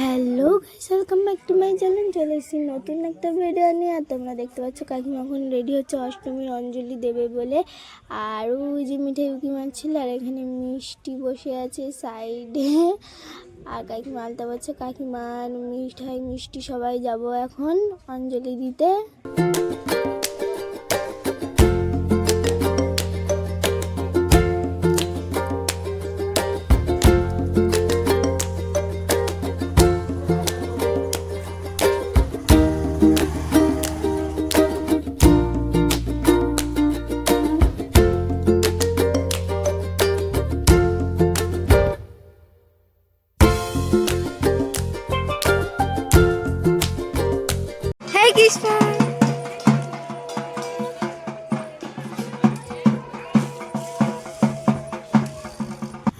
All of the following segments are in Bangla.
Hello guys welcome back to my channel চলে এসেছি নতুন একটা ভিডিও নিয়ে। আর তোমরা দেখতে পাচ্ছ, কাকিমা এখন রেডি হচ্ছে অষ্টমীর অঞ্জলি দেবে বলে। আর ওই যে মিঠাই উকি মারছিল, আর এখানে মিষ্টি বসে আছে সাইডে আর কাকিমা আলতা পাচ্ছে কাকিমার মিঠাই, মিষ্টি সবাই যাব এখন অঞ্জলি দিতে।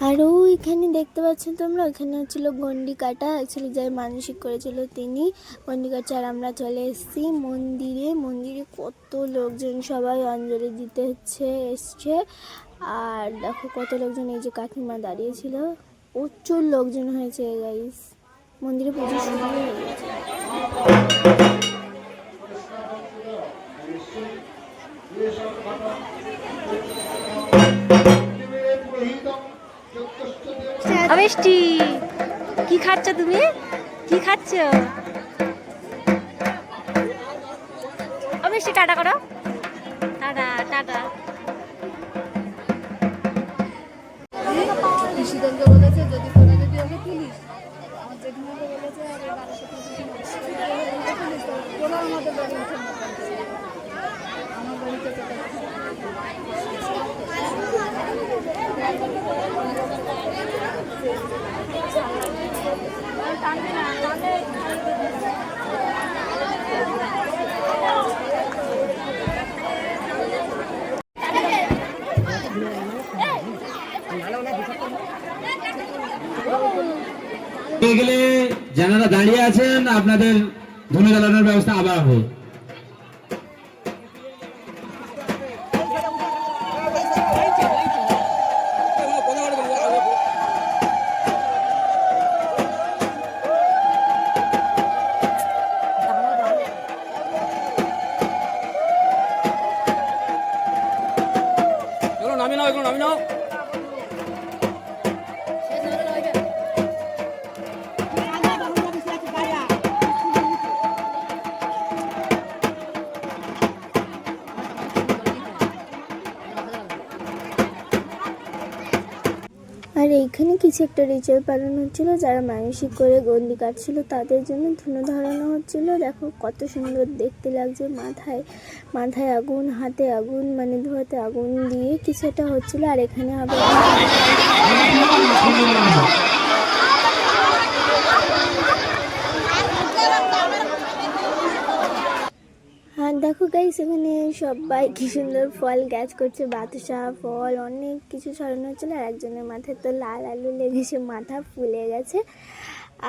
আর ওইখানে দেখতে পাচ্ছ তোমরা ওইখানে হচ্ছিল গন্ডি কাটা অ্যাকচুয়ালি যাই মানসিক করেছিল তিনি। গন্ডি কাটা আর আমরা চলে এসেছি মন্দিরে। মন্দিরে কত লোকজন, সবাই অঞ্জলি দিতে হচ্ছে, এসছে। আর দেখো কত লোকজন, এই যে কাকিমা দাঁড়িয়েছিল প্রচুর লোকজন হয়েছে গাইস মন্দিরে পুজো শুরু হয়ে গেছে অমিষ্টি কি খাচ্ছ তুমি? কি খাচ্ছ? অমিষ্টি টাটা করো। Tata tata. আমার বাড়িতে তোকে গেলে যারা দাঁড়িয়ে আছেন আপনাদের ধনে জ্বালানোর ব্যবস্থা আবার হবে নামি নাও এগুলো আর এইখানে কিছু একটা রিচুয়াল পালন হচ্ছিল, যারা মানসিক করে গন্ডি কাটছিল, তাদের জন্য ধুনো ধরানো হচ্ছিল। দেখো কত সুন্দর দেখতে লাগছে, মাথায় মাথায় আগুন, হাতে আগুন মানে ধোয়াতে আগুন দিয়ে কিছু একটা হচ্ছিল। আর এখানে হবে আর দেখো গাইস এখানে সবাই কি সুন্দর ফল গ্যাস করছে, বাতাসা, ফল, অনেক কিছু ছড়ানো হচ্ছিল আর একজনের মাথায় তো লাল আলু লেগেছে, মাথা ফুলে গেছে।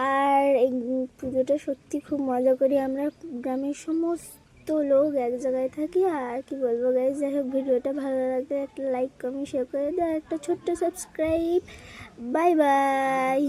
আর এই পুজোটা সত্যি খুব মজা করি আমরা। গ্রামের সমস্ত লোক এক জায়গায় থাকি, আর কি বলব গাইস যাই হোক, ভিডিওটা ভালো লাগলে একটা লাইক কমেন্ট শেয়ার করে দাও একটা ছোট্ট সাবস্ক্রাইব বাই বাই